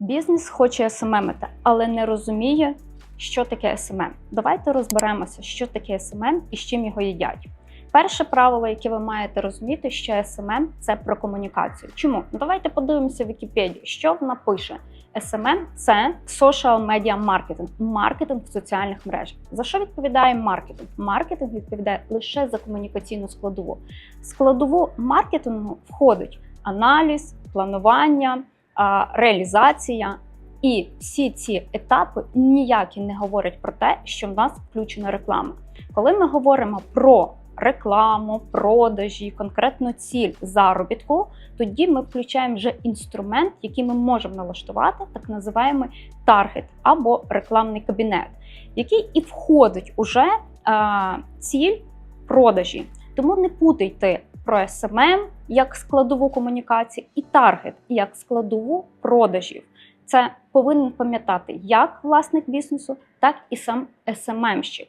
Бізнес хоче СММити, але не розуміє, що таке СММ. Давайте розберемося, що таке СММ і з чим його їдять. Перше правило, яке ви маєте розуміти, що СММ – це про комунікацію. Чому? Ну, давайте подивимося в Вікіпедію, що вона пише. SMM – це social media marketing, маркетинг в соціальних мережах. За що відповідає маркетинг? Маркетинг відповідає лише за комунікаційну складову. В складову маркетингу входить аналіз, планування, реалізація. І всі ці етапи ніякі не говорять про те, що в нас включена реклама. Коли ми говоримо про рекламу, продажі, конкретну ціль заробітку, тоді ми включаємо вже інструмент, який ми можемо налаштувати, так називаємо таргет або рекламний кабінет, який і входить уже е, ціль продажі. Тому не путайте про SMM як складову комунікації і таргет як складову продажів. Це повинен пам'ятати як власник бізнесу, так і сам SMM-щик.